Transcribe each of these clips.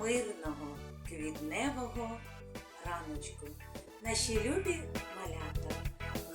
Мирного, квітневого раночку. Наші любі малята,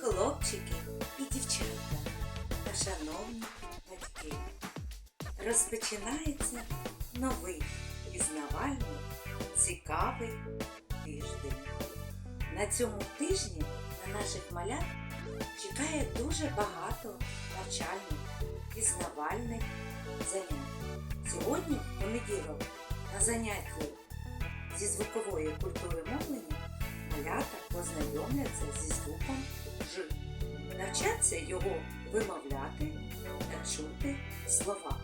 хлопчики і дівчатка та шановні батьки. Розпочинається новий пізнавальний, цікавий тиждень. На цьому тижні на наших малят чекає дуже багато навчальних, пізнавальних занять. Сьогодні в понеділок на занятті зі звукової культури мовлення малята познайомляться зі звуком Ж. Навчаться його вимовляти та чути в словах.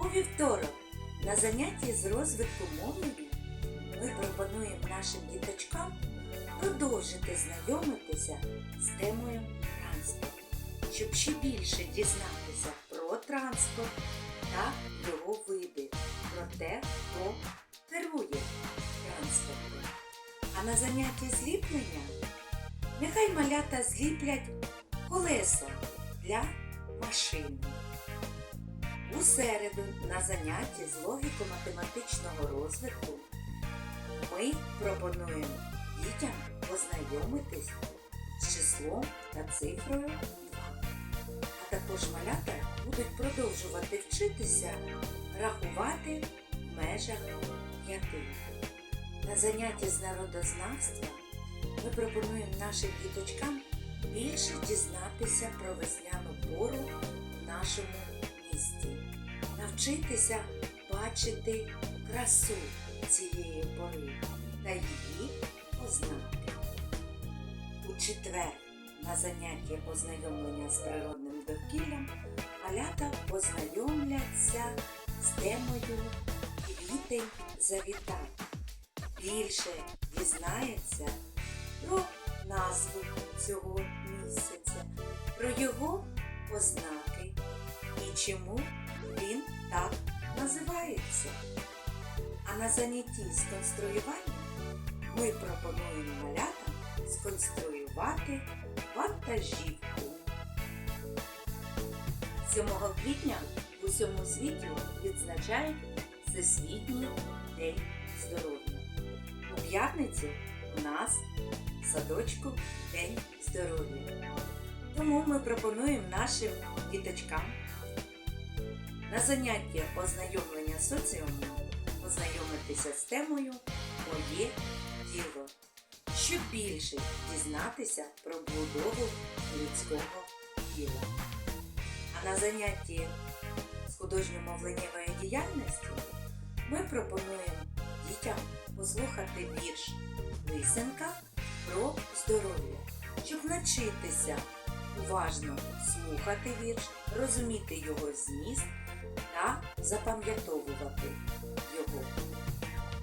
У вівторок на занятті з розвитку мовлення ми пропонуємо нашим діточкам продовжити знайомитися з темою транспорту, щоб ще більше дізнатися про транспорт та його види, про те, хто керує транспортом. А на занятті зліплення нехай малята зліплять колеса для машини. У середу на занятті з логіко-математичного розвитку ми пропонуємо дітям познайомитись з числом та цифрою 2. А також малята будуть продовжувати вчитися рахувати в межах п'яти. На занятті з народознавства ми пропонуємо нашим діточкам більше дізнатися про весняну пору в нашому місті, навчитися бачити красу цієї пори та її ознаки. У четвер на занятті ознайомлення з природним довкіллям малята познайомляться з темою Квітень завітав. Більше дізнається про назву цього місяця, про його ознаки і чому він так називається. А на занятті з конструювання ми пропонуємо малятам сконструювати вантажівку. 7 квітня в усьому світі відзначають Всесвітній день здоров'я. У п'ятницю у нас в садочку День здоров'я. Тому ми пропонуємо нашим діточкам на заняття ознайомлення з соціумом познайомитися з темою Моє діло, щоб більше дізнатися про будову людського тіла. А на занятті з художньо-мовленнєвої діяльності ми пропонуємо дітям послухати вірш Лисенка про здоров'я, щоб навчитися уважно слухати вірш, розуміти його зміст та запам'ятовувати його.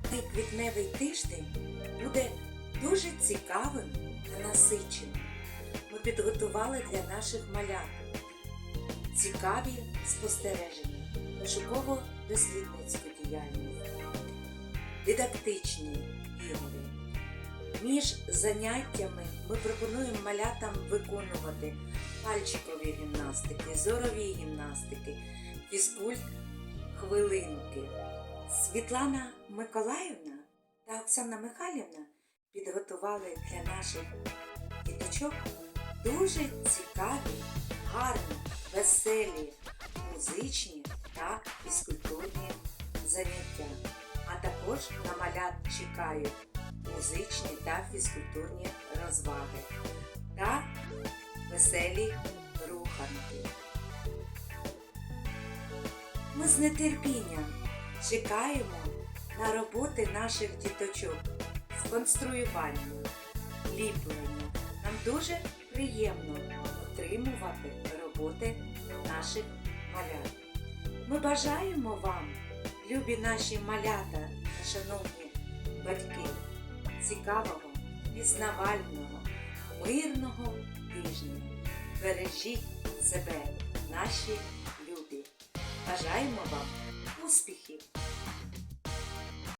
Цей квітневий тиждень буде дуже цікавим та насиченим. Ми підготували для наших малят цікаві спостереження, пошуково-дослідницьку діяльність, дидактичні ігри. Між заняттями ми пропонуємо малятам виконувати пальчикові гімнастики, зорові гімнастики, фізкульт хвилинки. Світлана Миколаївна та Оксана Михайлівна підготували для наших діточок дуже цікаві, гарні, веселі, музичні та фізкультурні заняття. А також на малят чекають музичні та фізкультурні розваги та веселі руханки. Ми з нетерпінням чекаємо на роботи наших діточок з конструювання, ліплення. Нам дуже приємно отримувати роботи наших малят. Ми бажаємо вам любі наші малята, шановні батьки, цікавого, пізнавального, мирного тижня. Бережіть себе, наші любі. Бажаємо вам успіхів!